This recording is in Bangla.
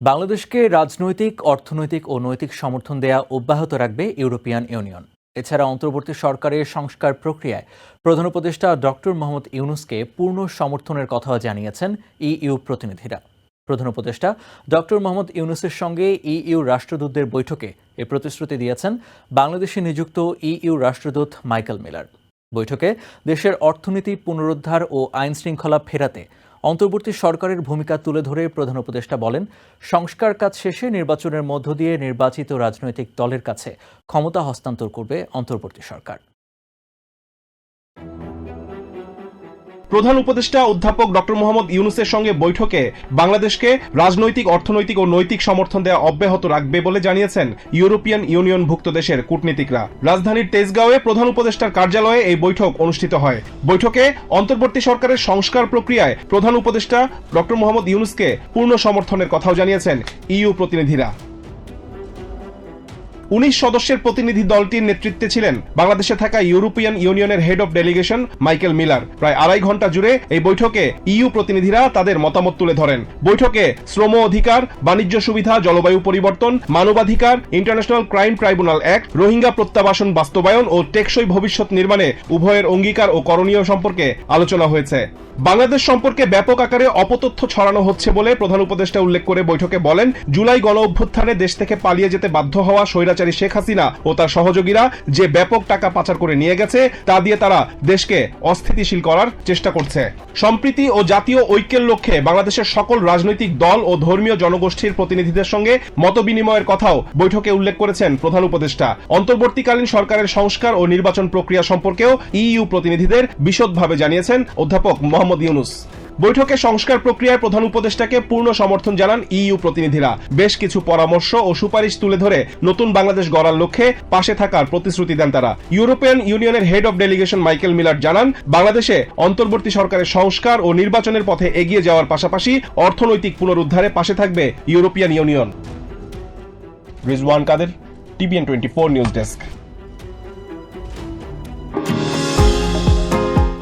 বাংলাদেশকে রাজনৈতিক, অর্থনৈতিক ও নৈতিক সমর্থন দেয়া অব্যাহত রাখবে ইউরোপিয়ান ইউনিয়ন। এছাড়া অন্তর্বর্তী সরকারের সংস্কার প্রক্রিয়ায় প্রধান উপদেষ্টা ডক্টর মোহাম্মদ ইউনুসকে পূর্ণ সমর্থনের কথাও জানিয়েছেন ইইউ প্রতিনিধিরা। প্রধান উপদেষ্টা ডক্টর মোহাম্মদ ইউনুসের সঙ্গে ইইউ রাষ্ট্রদূতদের বৈঠকে এ প্রতিশ্রুতি দিয়েছেন বাংলাদেশে নিযুক্ত ইইউ রাষ্ট্রদূত মাইকেল মিলার। বৈঠকে দেশের অর্থনীতি পুনরুদ্ধার ও আইন শৃঙ্খলা ফেরাতে অন্তর্বর্তী সরকারের ভূমিকা তুলে ধরে প্রধান উপদেষ্টা বলেন, সংস্কার কাজ শেষে নির্বাচনের মধ্য দিয়ে নির্বাচিত রাজনৈতিক দলের কাছে ক্ষমতা হস্তান্তর করবে অন্তর্বর্তী সরকার। প্রধান উপদেষ্টা অধ্যাপক ডক্টর মোহাম্মদ ইউনুসের সঙ্গে বৈঠকে বাংলাদেশকে রাজনৈতিক, অর্থনৈতিক ও নৈতিক সমর্থন দেওয়া অব্যাহত রাখবে বলে জানিয়েছেন ইউরোপিয়ান ইউনিয়নভুক্ত দেশের কূটনীতিকরা। রাজধানীর তেজগাঁওয়ে প্রধান উপদেষ্টার কার্যালয়ে এই বৈঠক অনুষ্ঠিত হয়। বৈঠকে অন্তর্বর্তী সরকারের সংস্কার প্রক্রিয়ায় প্রধান উপদেষ্টা ডক্টর মোহাম্মদ ইউনুসকে পূর্ণ সমর্থনের কথাও জানিয়েছেন ইউ প্রতিনিধিরা। উনিশ সদস্যের প্রতিনিধি দলটির নেতৃত্বে ছিলেন বাংলাদেশে থাকা ইউরোপিয়ান ইউনিয়নের head of delegation Michael Miller. প্রায় আড়াই ঘণ্টা জুড়ে এই বৈঠকে ইইউ প্রতিনিধিরা তাদের মতামত তুলে ধরেন। বৈঠকে শ্রম অধিকার, বাণিজ্য সুবিধা, জলবায়ু পরিবর্তন, মানবাধিকার, international crime tribunal act, Rohingya প্রত্যাবাসন বাস্তবায়ন ও টেকসই ভবিষ্যৎ নির্মাণে উভয়ের অঙ্গীকার ও করণীয় সম্পর্কে আলোচনা হয়েছে। বাংলাদেশ সম্পর্কে ব্যাপক আকারে অপতথ্য ছড়ানো হচ্ছে বলে প্রধান উপদেষ্টা উল্লেখ করে বৈঠকে বলেন, জুলাই গণ অভ্যুত্থানে দেশ থেকে পালিয়ে যেতে বাধ্য হওয়া স্বৈরাচারী শেখ হাসিনা ও তার সহযোগীরা যে ব্যাপক টাকা পাচার করে নিয়ে গেছে, তা দিয়ে তারা দেশকে অস্থিতিশীল করার চেষ্টা করছে। সম্প্রীতি ও জাতীয় ঐক্যের লক্ষ্যে বাংলাদেশের সকল রাজনৈতিক দল ও ধর্মীয় জনগোষ্ঠীর প্রতিনিধিদের সঙ্গে মত বিনিময়ের কথাও বৈঠকে উল্লেখ করেছেন প্রধান উপদেষ্টা। অন্তর্বর্তীকালীন সরকারের সংস্কার ও নির্বাচন প্রক্রিয়া সম্পর্কেও ইইউ প্রতিনিধিদের বিশদভাবে জানিয়েছেন অধ্যাপক মোহাম্মদ ইউনুস। বৈঠকে সংস্কার প্রক্রিয়ায় প্রধান উপদেষ্টাকে পূর্ণ সমর্থন জানান ইইউ প্রতিনিধিরা। বেশ কিছু পরামর্শ ও সুপারিশ তুলে ধরে নতুন বাংলাদেশ গড়ার লক্ষ্যে পাশে থাকার প্রতিশ্রুতি দেন তারা। ইউরোপিয়ান ইউনিয়নের head of delegation Michael Miller জানান, বাংলাদেশে অন্তর্বর্তী সরকারের সংস্কার ও নির্বাচনের পথে এগিয়ে যাওয়ার পাশাপাশি অর্থনৈতিক পুনরুদ্ধারে পাশে থাকবে European Union. Rizwan Kader, TVN twenty four news desk.